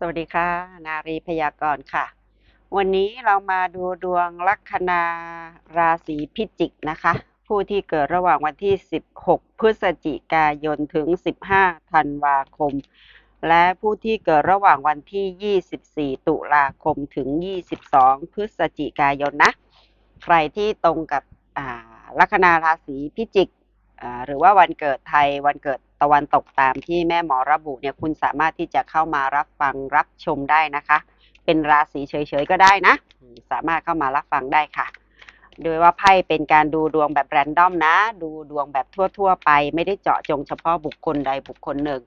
สวัสดีค่ะ นารีพยากรณ์ค่ะ วันนี้เรามาดูดวงลัคนาราศีพิจิกนะคะ ผู้ที่เกิดระหว่างวันที่ 16 พฤศจิกายนถึง 15 ธันวาคม และผู้ที่เกิดระหว่างวันที่ 24 ตุลาคมถึง 22 พฤศจิกายนนะ ใครที่ตรงกับลัคนาราศีพิจิกหรือว่าวันเกิดไทยวันเกิด ตะวันตกตามที่แม่หมอระบุเนี่ยคุณสามารถที่จะเข้ามารับฟังรับชมได้นะคะ เป็นราศีเฉยๆก็ได้นะ สามารถเข้ามารับฟังได้ค่ะ โดยว่าไพ่เป็นการดูดวงแบบแรนดอมนะ ดูดวงแบบทั่วๆ ไป ไม่ได้เจาะจงเฉพาะบุคคลใดบุคคลหนึ่ง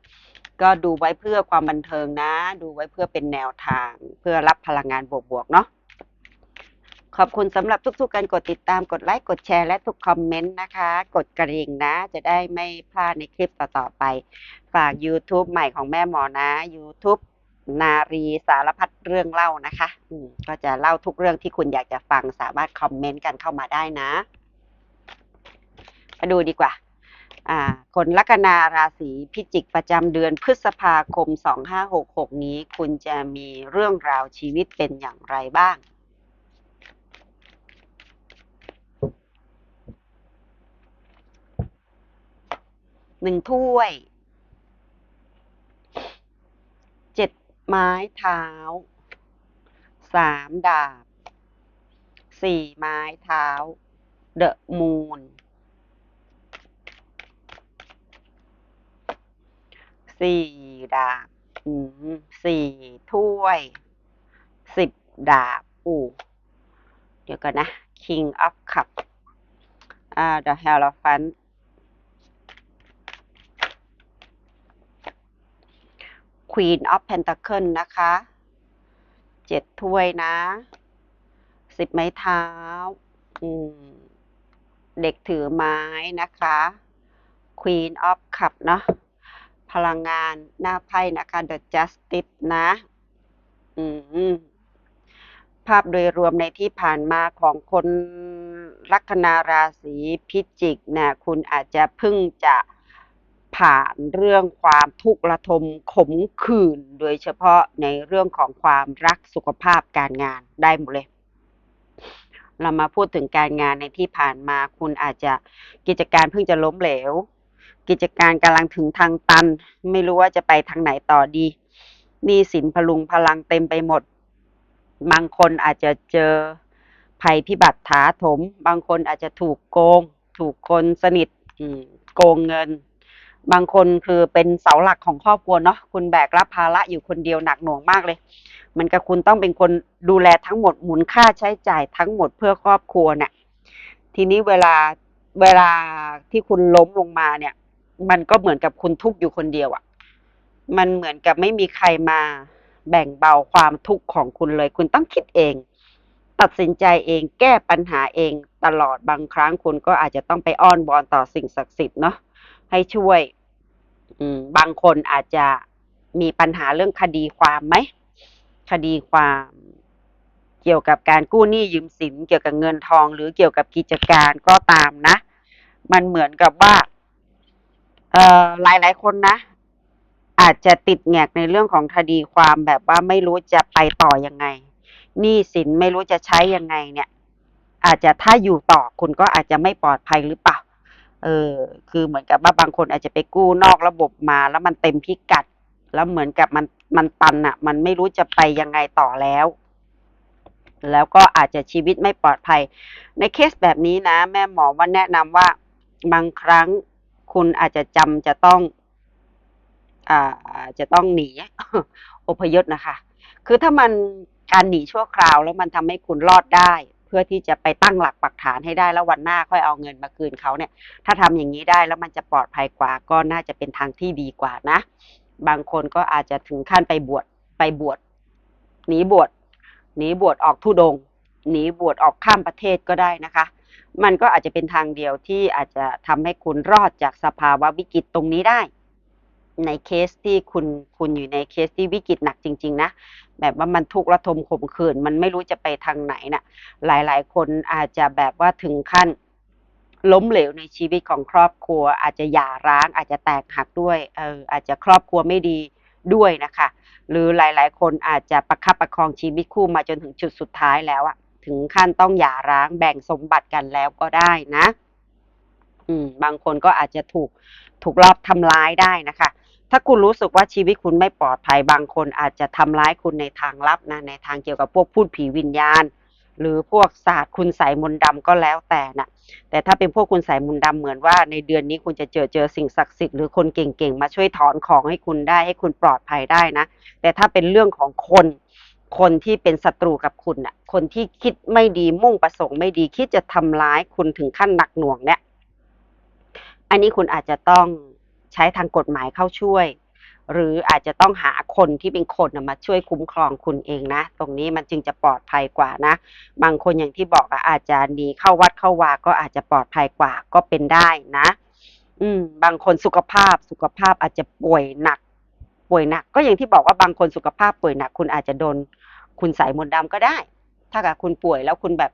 ก็ดูไว้เพื่อความบันเทิงนะ ดูไว้เพื่อเป็นแนวทาง เพื่อรับพลังงานบวกๆเนาะ ขอบคุณสำหรับทุกๆการกดติดตามกดไลค์กดแชร์และทุกคอมเมนต์นะคะ กดกระดิ่งนะ จะได้ไม่พลาดในคลิปต่อๆไป ฝาก YouTube ใหม่ของแม่หมอนะ YouTube นารีสารพัดเรื่องเล่านะคะก็จะเล่าทุกเรื่องที่คุณอยากจะฟังสามารถคอมเมนต์กันเข้ามาได้นะมาดูดีกว่าอ่าคนลัคนาราศีพิจิกประจำเดือนพฤษภาคม 2566 นี้ คุณจะมีเรื่องราวชีวิตเป็นอย่างไรบ้าง หนึ่งถ้วยเจ็ดไม้เท้าสามดาบสี่ไม้เท้า เดอะมูนสี่ดาบอืมสี่ถ้วยสิบดาบอูเดี๋ยวก่อนนะ King of Cup อ่า The Hierophant Queen of Pentacle นะคะเจ็ดถ้วยนะสิบไม้เท้า เด็กถือไม้นะคะ Queen of Cup เนาะพลังงานหน้าไพ่นะคะ The Justice นะภาพโดยรวมในที่ผ่านมาของคนลัคนาราศีพิจิกนี่ยคุณอาจจะเพิ่งจะ ผ่านเรื่องความทุกข์ระทมขมขื่น โดยเฉพาะในเรื่องของความรักสุขภาพการงานได้หมดเลยเรามาพูดถึงการงานในที่ผ่านมาคุณอาจจะกิจการเพิ่งจะล้มเหลว กิจการกำลังถึงทางตัน ไม่รู้ว่าจะไปทางไหนต่อดีนี้สินพลุงพลังเต็มไปหมด บางคนอาจจะเจอภัยพิบัติถาถม บางคนอาจจะถูกโกง ถูกคนสนิทโกงเงิน บางคนคือเป็นเสาหลักของครอบครัวเนาะคุณแบกรับภาระอยู่คนเดียวหนักหน่วงมากเลย มันกับคุณต้องเป็นคนดูแลทั้งหมดหมุนค่าใช้จ่ายทั้งหมดเพื่อครอบครัวเนี่ยทีนี้เวลาเวลาที่คุณล้มลงมาเนี่ย มันก็เหมือนกับคุณทุกข์อยู่คนเดียวอะ่ะ มันเหมือนกับไม่มีใครมาแบ่งเบาความทุกข์ของคุณเลย คุณต้องคิดเอง ตัดสินใจเองแก้ปัญหาเองตลอดบางครั้งคุณก็อาจจะต้องไปอ้อนวอนต่อสิ่งศักดิ์สิทธิ์เนาะ ให้ช่วย อืม บางคนอาจจะมีปัญหาเรื่องคดีความไหม คดีความเกี่ยวกับการกู้หนี้ยืมสินเกี่ยวกับเงินทอง หรือเกี่ยวกับกิจการก็ตามนะ มันเหมือนกับว่า เอ่อหลายหลายคนนะ อาจจะติดแงกในเรื่องของคดีความแบบว่าไม่รู้จะไปต่อยังไงหนี้สินไม่รู้จะใช้ยังไงเนี่ย อาจจะถ้าอยู่ต่อคุณก็อาจจะไม่ปลอดภัยหรือเปล่า เออคือเหมือนกับว่าบางคนอาจจะไปกู้นอกระบบมา แล้วมันเต็มพิกัด แล้วเหมือนกับมันมันตันอะมันไม่รู้จะไปยังไงต่อแล้ว แล้วก็อาจจะชีวิตไม่ปลอดภัย ในเคสแบบนี้นะ แม่หมอว่าแนะนำว่าบางครั้งคุณอาจจะจำจะต้องอ่าจะต้องหนีอพยพนะคะ คือถ้ามันการหนีชั่วคราวแล้วมันทำให้คุณรอดได้ พื่อที่จะไปตั้งหลักปักฐานให้ได้แล้ววันหน้าค่อยเอาเงินมาคืนเขาเนี่ย ถ้าทำอย่างนี้ได้แล้วมันจะปลอดภัยกว่าก็น่าจะเป็นทางที่ดีกว่านะ บางคนก็อาจจะถึงขั้นไปบวชไปบวชหนีบวชหนีบวชออกทุดงหนีบวชออกข้ามประเทศก็ได้นะคะ มันก็อาจจะเป็นทางเดียวที่อาจจะทำให้คุณรอดจากสภาวะวิกฤตตรงนี้ได้ ในเคสที่คุณคุณอยู่ในเคสที่วิกฤตหนักจริง ๆ นะ แบบว่ามันทุกข์ระทมข่มขืน มันไม่รู้จะไปทางไหนน่ะ หลายๆ คนอาจจะแบบว่าถึงขั้นล้มเหลวในชีวิตของครอบครัว อาจจะหย่าร้าง อาจจะแตกหักด้วยเอออาจจะครอบครัวไม่ดีด้วยนะคะ หรือหลาย ๆ คนอาจจะประคับประคองชีวิตคู่มาจนถึงจุดสุดท้ายแล้วอะถึงขั้นต้องหย่าร้างแบ่งสมบัติกันแล้วก็ได้นะ อืม บางคนก็อาจจะถูกถูกรอบทำร้ายได้นะคะ ถ้าคุณรู้สึกว่าชีวิตคุณไม่ปลอดภัยบางคนอาจจะทำร้ายคุณในทางลับนะในทางเกี่ยวกับพวกพูดผีวิญญาณ หรือพวกศาสตร์คุณใส่มนต์ดำก็แล้วแต่นะแต่ถ้าเป็นพวกคุณใส่มนต์ดำเหมือนว่าในเดือนนี้คุณจะเจอเจอสิ่งศักดิ์สิทธิ์หรือคนเก่งๆมาช่วยถอนของให้คุณได้ให้คุณปลอดภัยได้นะ แต่ถ้าเป็นเรื่องของคนคนที่เป็นศัตรูกับคุณน่ะ คนที่คิดไม่ดีมุ่งประสงค์ไม่ดีคิดจะทำร้ายคุณถึงขั้นหนักหน่วงเนี่ย อันนี้คุณอาจจะต้อง ใช้ทางกฎหมายเข้าช่วย หรืออาจจะต้องหาคนที่เป็นคนมาช่วยคุ้มครองคุณเองนะ ตรงนี้มันจึงจะปลอดภัยกว่านะ บางคนอย่างที่บอกอะอาจจะหนีเข้าวัดเข้าวาก็อาจจะปลอดภัยกว่าก็เป็นได้นะ อืม บางคนสุขภาพสุขภาพอาจจะป่วยหนัก ป่วยหนัก ก็อย่างที่บอกว่าบางคนสุขภาพป่วยหนัก คุณอาจจะโดนคุณใส่มนต์ดำก็ได้ ถ้าเกิดคุณป่วยแล้วคุณแบบ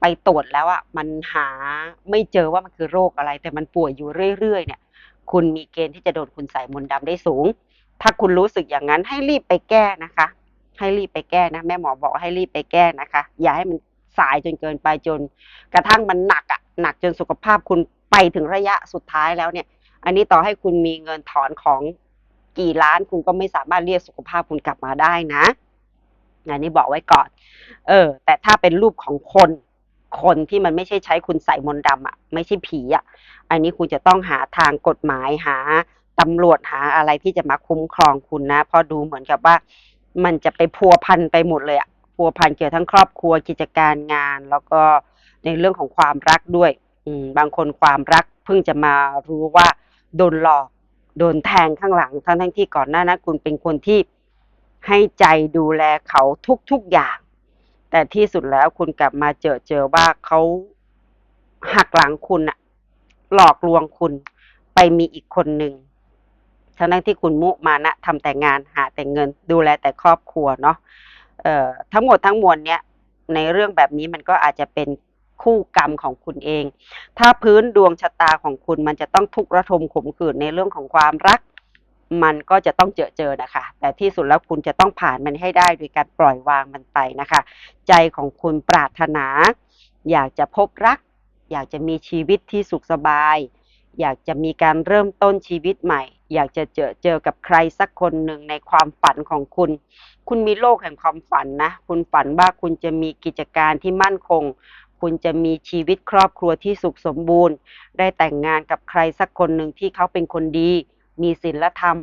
ไปตรวจแล้วอะมันหาไม่เจอว่ามันคือโรคอะไร แต่มันป่วยอยู่เรื่อยๆเนี่ย คุณมีเกณฑ์ที่จะโดนคุณใส่มนต์ดำได้สูง ถ้าคุณรู้สึกอย่างนั้นให้รีบไปแก้นะคะ ให้รีบไปแก้นะ แม่หมอบอกให้รีบไปแก้นะคะ อย่าให้มันสายจนเกินไปจน กระทั่งมันหนักอะหนักจนสุขภาพคุณไปถึงระยะสุดท้ายแล้วเนี่ย อันนี้ต่อให้คุณมีเงินถอนของกี่ล้านคุณก็ไม่สามารถเรียกสุขภาพคุณกลับมาได้นะอันนี้บอกไว้ก่อน เออ แต่ถ้าเป็นรูปของคน คนที่มันไม่ใช่ใช้คุณใส่มนต์ดำอะไม่ใช่ผีอะอันนี้คุณจะต้องหาทางกฎหมายหาตำรวจหาอะไรที่จะมาคุ้มครองคุณนะเพราะดูเหมือนกับว่า มันจะไปพัวพันไปหมดเลยอะพัวพันเกี่ยวทั้งครอบครัวกิจการงาน แล้วก็ในเรื่องของความรักด้วย อืมบางคนความรักเพิ่งจะมารู้ว่าโดนหลอกโดนแทงข้างหลังทั้งทั้งที่ก่อนหน้านั้นคุณเป็นคนที่ให้ใจดูแลเขาทุกๆอย่าง แต่ที่สุดแล้วคุณกลับมาเจอเจอว่าเขาหักหลังคุณอะหลอกลวงคุณไปมีอีกคนหนึ่งทั้งนั้นที่คุณมุมานะทำแต่งานหาแต่เงิน ดูแลแต่ครอบครัวเนาะเอ่อทั้งหมดทั้งมวลเนี้ยในเรื่องแบบนี้มันก็อาจจะเป็นคู่กรรมของคุณเอง ถ้าพื้นดวงชะตาของคุณมันจะต้องทุกข์ระทมขมขื่นในเรื่องของความรัก มันก็จะต้องเจอเจอนะคะ แต่ที่สุดแล้วคุณจะต้องผ่านมันให้ได้โดยการปล่อยวางมันไปนะคะ ใจของคุณปรารถนา อยากจะพบรัก อยากจะมีชีวิตที่สุขสบาย อยากจะมีการเริ่มต้นชีวิตใหม่ อยากจะเจอเจอกับใครสักคนหนึ่งในความฝันของคุณ คุณมีโลกแห่งความฝันนะ คุณฝันว่าคุณจะมีกิจการที่มั่นคงคุณจะมีชีวิตครอบครัวที่สุขสมบูรณ์ ได้แต่งงานกับใครสักคนหนึ่งที่เขาเป็นคนดี มีศีลธรรม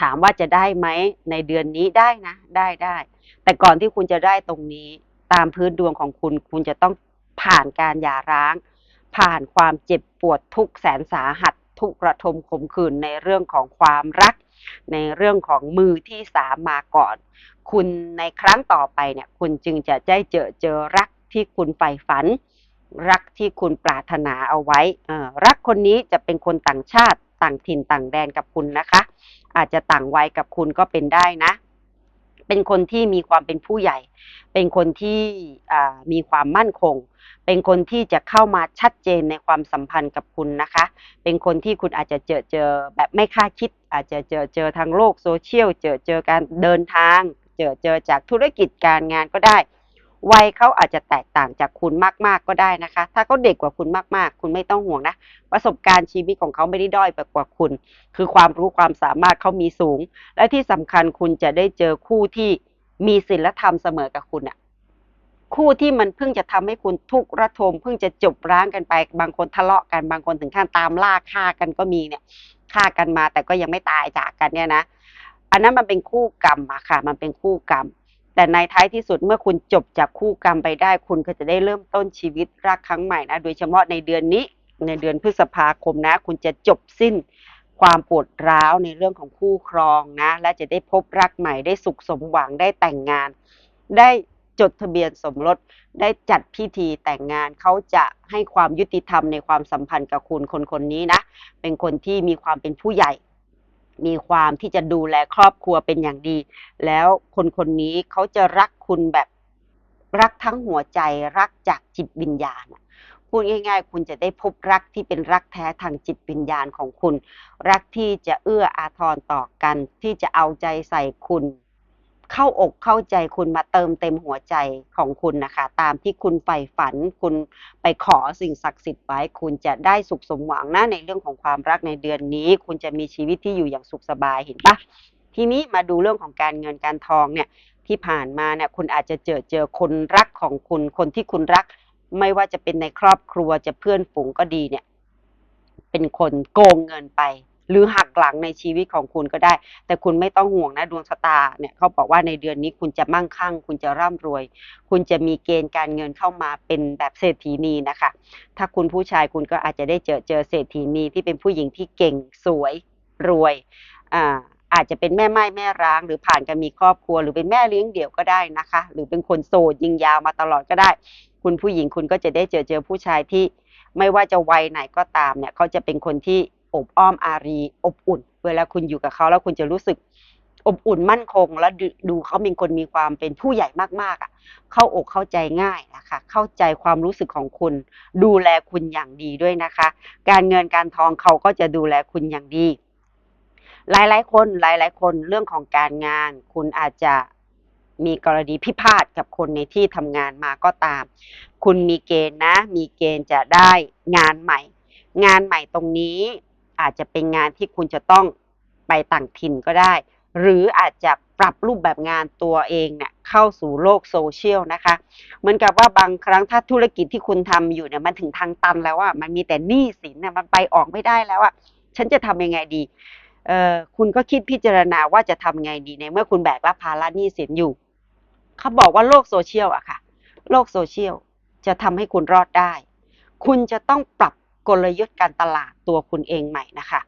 ถามว่าจะได้ไหมในเดือนนี้ได้นะ ได้ได้ แต่ก่อนที่คุณจะได้ตรงนี้ ตามพื้นดวงของคุณ คุณจะต้องผ่านการหย่าร้าง ผ่านความเจ็บปวดทุกแสนสาหัส ทุกระทมขมขื่นในเรื่องของความรัก ในเรื่องของมือที่สามมาก่อน คุณในครั้งต่อไปเนี่ย คุณจึงจะได้เจอเจอรักที่คุณใฝ่ฝัน รักที่คุณปรารถนาเอาไว้อ่อรักคนนี้จะเป็นคนต่างชาติ ต่างถิ่นต่างแดนกับคุณนะคะ อาจจะต่างวัยกับคุณก็เป็นได้นะ เป็นคนที่มีความเป็นผู้ใหญ่ เป็นคนที่มีความมั่นคง เป็นคนที่จะเข้ามาชัดเจนในความสัมพันธ์กับคุณนะคะ เป็นคนที่คุณอาจจะเจอเจอแบบไม่คาดคิด อาจจะเจอเจอทางโลกโซเชียล เจอเจอการเดินทาง เจอเจอจากธุรกิจการงานก็ได้ วัยเขาอาจจะแตกต่างจากคุณมากๆก็ได้นะคะ ถ้าเขาเด็กกว่าคุณมากๆ คุณไม่ต้องห่วงนะ ประสบการณ์ชีวิตของเขาไม่ได้ด้อยไปกว่าคุณ คือความรู้ความสามารถเขามีสูง และที่สำคัญคุณจะได้เจอคู่ที่มีศีลธรรมเสมอกับคุณอะคู่ที่มันเพิ่งจะทำให้คุณทุกข์ระทมเพิ่งจะจบร้างกันไป บางคนทะเลาะกันบางคนถึงขั้นตามล่าฆ่ากันก็มีเนี่ยฆ่ากันมาแต่ก็ยังไม่ตายจากกันเนี่ยนะ อันนั้นมันเป็นคู่กรรมอะค่ะ มันเป็นคู่กรรม แต่ในท้ายที่สุดเมื่อคุณจบจากคู่กรรมไปได้ คุณก็จะได้เริ่มต้นชีวิตรักครั้งใหม่นะ โดยเฉพาะในเดือนนี้ ในเดือนพฤษภาคมนะ คุณจะจบสิ้นความปวดร้าวในเรื่องของคู่ครองนะ และจะได้พบรักใหม่ได้สุขสมหวังได้แต่งงาน ได้จดทะเบียนสมรสได้จัดพิธีแต่งงานเขาจะให้ความยุติธรรมในความสัมพันธ์กับคุณคนคนนี้นะ เป็นคนที่มีความเป็นผู้ใหญ่ มีความที่จะดูแลครอบครัวเป็นอย่างดี แล้วคนคนนี้เขาจะรักคุณแบบรักทั้งหัวใจรักจากจิตวิญญาณพูดง่าย ๆ คุณจะได้พบรักที่เป็นรักแท้ทางจิตวิญญาณของคุณ รักที่จะเอื้ออาทรต่อกัน ที่จะเอาใจใส่คุณ เข้าอกเข้าใจคุณมาเติมเต็มหัวใจของคุณนะคะ ตามที่คุณใฝ่ฝันคุณไปขอสิ่งศักดิ์สิทธิ์ไว้คุณจะได้สุขสมหวังนะในเรื่องของความรักในเดือนนี้ คุณจะมีชีวิตที่อยู่อย่างสุขสบายเห็นปะทีนี้มาดูเรื่องของการเงินการทองเนี่ยที่ผ่านมาเนี่ยคุณอาจจะเจอเจอคนรักของคุณคนที่คุณรัก ไม่ว่าจะเป็นในครอบครัวจะเพื่อนฝูงก็ดีเนี่ย เป็นคนโกงเงินไป หรือหักหลังในชีวิตของคุณก็ได้ แต่คุณไม่ต้องห่วงนะดวงชะตาเนี่ยเขาบอกว่าในเดือนนี้คุณจะมั่งคั่ง คุณจะร่ำรวย คุณจะมีเกณฑ์การเงินเข้ามาเป็นแบบเศรษฐีนีนะคะ ถ้าคุณผู้ชายคุณก็อาจจะได้เจอเจอเศรษฐีนีที่เป็นผู้หญิงที่เก่งสวยรวยอ่าอาจจะเป็นแม่ไม้แม่ร้าง หรือผ่านการมีครอบครัว หรือเป็นแม่เลี้ยงเดี่ยวก็ได้นะคะ หรือเป็นคนโสดยิงยาวมาตลอดก็ได้ คุณผู้หญิงคุณก็จะได้เจอเจอผู้ชายที่ไม่ว่าจะวัยไหนก็ตามเนี่ยเขาจะเป็นคนที่ อบอ้อมอารี อบอุ่น เวลาคุณอยู่กับเขาแล้วคุณจะรู้สึกอบอุ่นมั่นคง แล้วดูดูเขาเป็นคนมีความเป็นผู้ใหญ่มากๆอะ เข้าอกเข้าใจง่ายนะคะ เข้าใจความรู้สึกของคุณ ดูแลคุณอย่างดีด้วยนะคะ การเงินการทองเขาก็จะดูแลคุณอย่างดี หลายๆ คนหลายๆ คนเรื่องของการงาน คุณอาจจะมีกรณีพิพาทกับคนในที่ทำงานมาก็ตาม คุณมีเกณฑ์นะ มีเกณฑ์จะได้งานใหม่ งานใหม่ตรงนี้ อาจจะเป็นงานที่คุณจะต้องไปต่างถิ่นก็ได้ หรืออาจจะปรับรูปแบบงานตัวเองเนี่ยเข้าสู่โลกโซเชียลนะคะ เหมือนกับว่าบางครั้งถ้าธุรกิจที่คุณทำอยู่เนี่ยมันถึงทางตันแล้วอะมันมีแต่หนี้สินเนี่ยมันไปออกไม่ได้แล้วอะฉันจะทำยังไงดีเอ่อคุณก็คิดพิจารณาว่าจะทำไงดีในเมื่อคุณแบกรับภาระหนี้สินอยู่เขาบอกว่าโลกโซเชียลอะค่ะ โลกโซเชียลจะทำให้คุณรอดได้ คุณจะต้องปรับ กลยุทธ์การตลาดตัวคุณเองใหม่นะคะ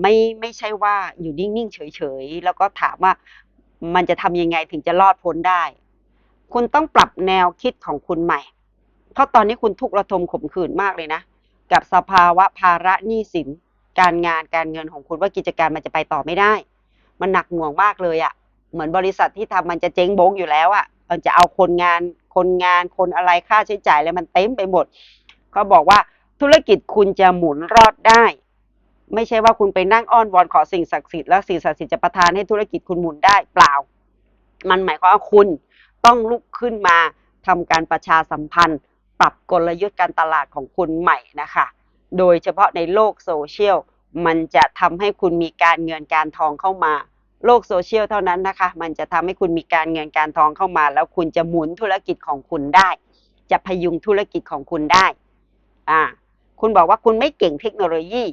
ไม่ไม่ใช่ว่าอยู่นิ่งๆเฉยๆ แล้วก็ถามว่ามันจะทำยังไงถึงจะรอดพ้นได้ คุณต้องปรับแนวคิดของคุณใหม่ เพราะตอนนี้คุณทุกข์ระทมขมขื่นมากเลยนะ กับสภาวะภาระหนี้สิน การงานการเงินของคุณว่ากิจการมันจะไปต่อไม่ได้ มันหนักหน่วงมากเลยอะ่ะ เหมือนบริษัทที่ทำมันจะเจ๊งบงอยู่แล้วอะ่ะมันจะเอาคนงานคนงานคนอะไรค่าใช้จ่ายอะไรมันเต็มไปหมดเขาบอกว่า ธุรกิจคุณจะหมุนรอดได้ ไม่ใช่ว่าคุณไปนั่งอ้อนวอนขอสิ่งศักดิ์สิทธิ์แล้วสิ่งศักดิ์สิทธิ์จะประทานให้ธุรกิจคุณหมุนได้เปล่า มันหมายความว่าคุณต้องลุกขึ้นมาทำการประชาสัมพันธ์ ปรับกลยุทธ์การตลาดของคุณใหม่นะคะ โดยเฉพาะในโลกโซเชียลมันจะทำให้คุณมีการเงินการทองเข้ามา โลกโซเชียลเท่านั้นนะคะ มันจะทำให้คุณมีการเงินการทองเข้ามา แล้วคุณจะหมุนธุรกิจของคุณได้ จะพยุงธุรกิจของคุณได้ อ่า คุณบอกว่าคุณไม่เก่งเทคโนโลยี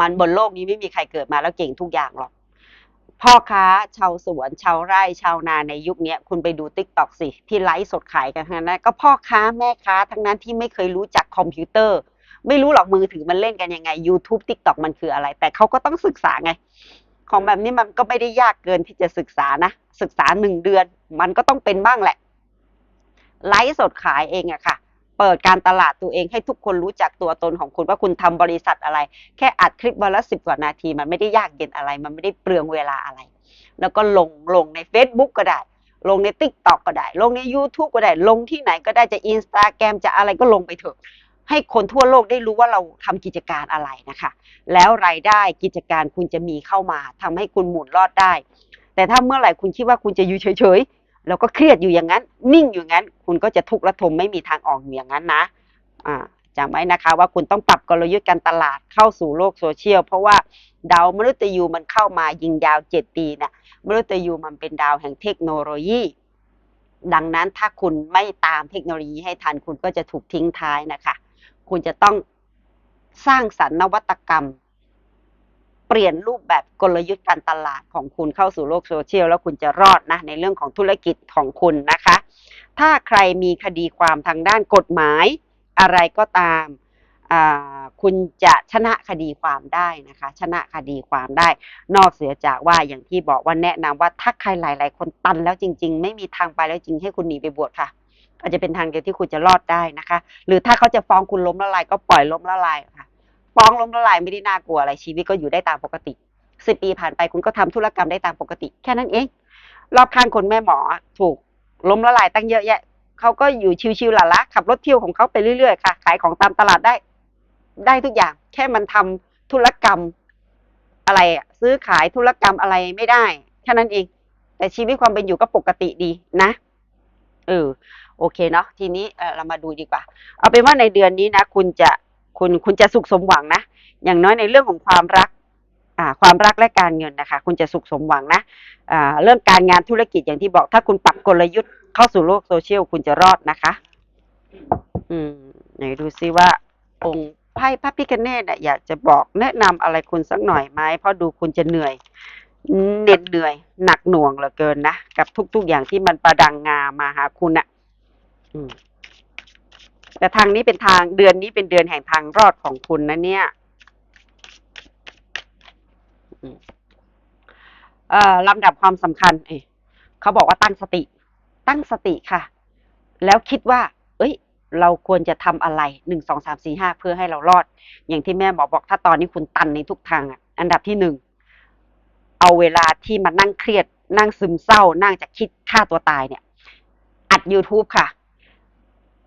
มันบนโลกนี้ไม่มีใครเกิดมาแล้วเก่งทุกอย่างหรอก พ่อค้าชาวสวนชาวไร่ชาวนาในยุคนี้คุณไปดูติ๊กต็อกสิ ที่ไลฟ์สดขายกันทั้งนั้นนะก็พ่อค้าแม่ค้าทั้งนั้นที่ไม่เคยรู้จักคอมพิวเตอร์ ไม่รู้หรอกมือถือมันเล่นกันยังไง YouTube TikTok มันคืออะไร แต่เขาก็ต้องศึกษาไง ของแบบนี้มันก็ไม่ได้ยากเกินที่จะศึกษานะศึกษาหนึ่งเดือน มันก็ต้องเป็นบ้างแหละไลฟ์สดขายเองอะค่ะ เปิดการตลาดตัวเองให้ทุกคนรู้จักตัวตนของคุณว่าคุณทำบริษัทอะไร แค่อัดคลิปวันละสิบกว่านาที มันไม่ได้ยากเย็นอะไร มันไม่ได้เปลืองเวลาอะไร แล้วก็ลงลงใน Facebook ก็ได้ ลงใน t ิ k t o k ก็ได้ ลงใน YouTube ก็ได้ ลงที่ไหนก็ได้จะ Instagram จะอะไรก็ลงไปเถอะ ให้คนทั่วโลกได้รู้ว่าเราทำกิจการอะไรนะคะ แล้วรายได้กิจการคุณจะมีเข้ามาทำให้คุณหมุนรอดได้ แต่ถ้าเมื่อไหร่คุณคิดว่าคุณจะอยู่เฉยๆ แล้วก็เครียดอยู่อย่างนั้น นิ่งอยู่อย่างนั้น คุณก็จะทุกข์ระทมไม่มีทางออกอย่างนั้นนะอ่าจำไว้นะคะว่าคุณต้องปรับกลยุทธ์การตลาดเข้าสู่โลกโซเชียล เพราะว่าดาวมฤตยูมันเข้ามายิงยาวเจ็ดปีนะมฤตยูมันเป็นดาวแห่งเทคโนโลยี ดังนั้นถ้าคุณไม่ตามเทคโนโลยีให้ทันคุณก็จะถูกทิ้งท้ายนะคะ คุณจะต้องสร้างสรรค์นวัตกรรม เปลี่ยนรูปแบบกลยุทธ์การตลาดของคุณเข้าสู่โลกโซเชียลแล้วคุณจะรอดนะในเรื่องของธุรกิจของคุณนะคะ ถ้าใครมีคดีความทางด้านกฎหมายอะไรก็ตามคุณจะชนะคดีความได้นะคะ ชนะคดีความได้ นอกเสียจากว่าอย่างที่บอกว่าแนะนำว่าถ้าใครหลาย ๆ คนตันแล้วจริง ๆ ไม่มีทางไปแล้วจริงให้คุณหนีไปบวชค่ะอาจจะเป็นทางเดียวที่คุณจะรอดได้นะคะ หรือถ้าเขาจะฟ้องคุณล้มละลายก็ปล่อยล้มละลายค่ะ ฟ้องล้มละลายไม่ได้น่ากลัวอะไรชีวิตก็อยู่ได้ตามปกติสิบปีผ่านไปคุณก็ทำธุรกรรมได้ตามปกติ แค่นั้นเองรอบข้างคนแม่หมอถูกล้มละลายตั้งเยอะแยะเขาก็อยู่ชิวๆหล่ะละขับรถเที่ยวของเขาไปเรื่อยๆค่ะ ขายของตามตลาดได้ ได้ทุกอย่าง แค่มันทำธุรกรรมอะไรอะซื้อขายธุรกรรมอะไรไม่ได้แค่นั้นเอง แต่ชีวิตความเป็นอยู่ก็ปกติดีนะเออโอเคเนาะทีนี้เเรามาดูดีกว่า เอาเป็นว่าในเดือนนี้นะ คุณจะ คุณคุณจะสุขสมหวังนะ อย่างน้อยในเรื่องของความรักความรักและการเงินนะคะ คุณจะสุขสมหวังนะอ่าเรื่องการงานธุรกิจอย่างที่บอก ถ้าคุณปรับกลยุทธ์เข้าสู่โลกโซเชียลคุณจะรอดนะคะ อืมไหนดูซิว่า องค์ไพ่พระพิคเนตอยากจะบอกแนะนำอะไรคุณสักหน่อยไหมเพราะดูคุณจะเหนื่อยเหน็ดเหนื่อย หนักหน่วงเหลือเกินนะ กับทุก ๆอย่างที่มันประดังงามาหาคุณอะ อืม แต่ทางนี้เป็นทางเดือนนี้เป็นเดือนแห่งทางรอดของคุณนะเนี่ยอืมเอ่อลำดับความสำคัญเเขาบอกว่าตั้งสติ ตั้งสติค่ะ แล้วคิดว่า เอ้ย เราควรจะทำอะไรหนึ่งสองสามสี่ห้าเพื่อให้เรารอด อย่างที่แม่หมอบอกถ้าตอนนี้คุณตันในทุกทางอะ อันดับที่หนึ่งเอาเวลาที่มานั่งเครียด นั่งซึมเศร้า นั่งจะคิดฆ่าตัวตายเนี่ย อัด YouTube ค่ะ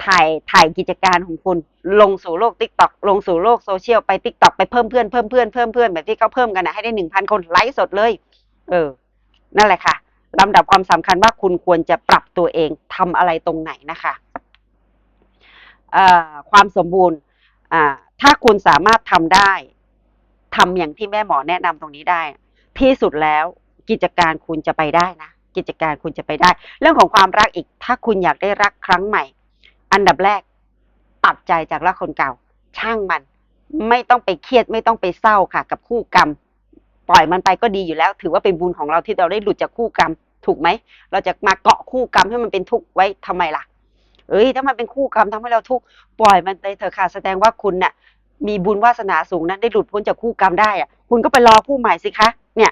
ถ่ายถ่ายกิจการของคุณ ลงสู่โลก t ิ k t o k ลงสู่โลกโซเชียลไป t ิ k t o k ไปเพิ่มเพื่อนเพิ่มเพื่อนเพิ่มเพื่อนแบบที่เขาเพิ่มกันนะให้ได้หนึ่งพันคนไลฟ์สดเลย เออ นั่นแหละค่ะลำดับความสำคัญว่าคุณควรจะปรับตัวเองทำอะไรตรงไหนนะคะเอ่อความสมบูรณ์อ่าถ้าคุณสามารถทำได้ทำอย่างที่แม่หมอแนะนำตรงนี้ได้ ที่สุดแล้วกิจการคุณจะไปได้นะ กิจการคุณจะไปได้ เรื่องของความรักอีก ถ้าคุณอยากได้รักครั้งใหม่ อันดับแรกตัดใจจากรักคนเก่า ช่างมัน ไม่ต้องไปเครียดไม่ต้องไปเศร้าค่ะ กับคู่กรรม ปล่อยมันไปก็ดีอยู่แล้ว ถือว่าเป็นบุญของเราที่เราได้หลุดจากคู่กรรม ถูกไหม เราจะมาเกาะคู่กรรมให้มันเป็นทุกข์ไว้ทำไมล่ะ เอ้ยถ้ามันเป็นคู่กรรมทำให้เราทุกข์ปล่อยมันไปเถอะค่ะแสดงว่าคุณน่ะ มีบุญวาสนาสูงนั้นได้หลุดพ้นจากคู่กรรมได้อะคุณก็ไปรอคู่ใหม่สิคะเนี่ย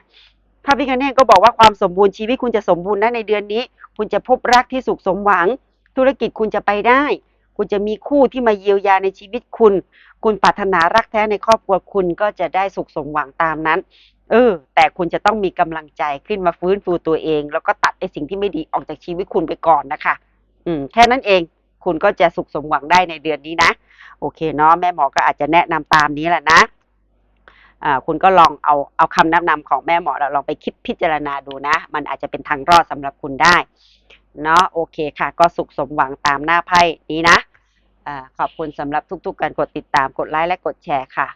พระพิคเนตก็บอกว่าความสมบูรณ์ชีวิตคุณจะสมบูรณ์นะในเดือนนี้ คุณจะพบรักที่สุขสมหวัง ธุรกิจคุณจะไปได้ คุณจะมีคู่ที่มาเยียวยาในชีวิตคุณ คุณปรารถนารักแท้ในครอบครัวคุณก็จะได้สุขสมหวังตามนั้น เออ แต่คุณจะต้องมีกำลังใจขึ้นมาฟื้นฟูตัวเอง แล้วก็ตัดไอ้สิ่งที่ไม่ดีออกจากชีวิตคุณไปก่อนนะคะ อืม แค่นั้นเองคุณก็จะสุขสมหวังได้ในเดือนนี้นะ โอเคเนาะแม่หมอก็อาจจะแนะนำตามนี้แหละนะอ่าคุณก็ลองเอาเอาคำแนะนำของแม่หมอแล้วลองไปคิดพิจารณาดูนะ มันอาจจะเป็นทางรอดสำหรับคุณได้ เนาะโอเคค่ะ ก็สุขสมหวังตามหน้าไพ่นี้นะอ่าขอบคุณสำหรับทุกๆ การกดติดตามกดไลค์และกดแชร์ค่ะ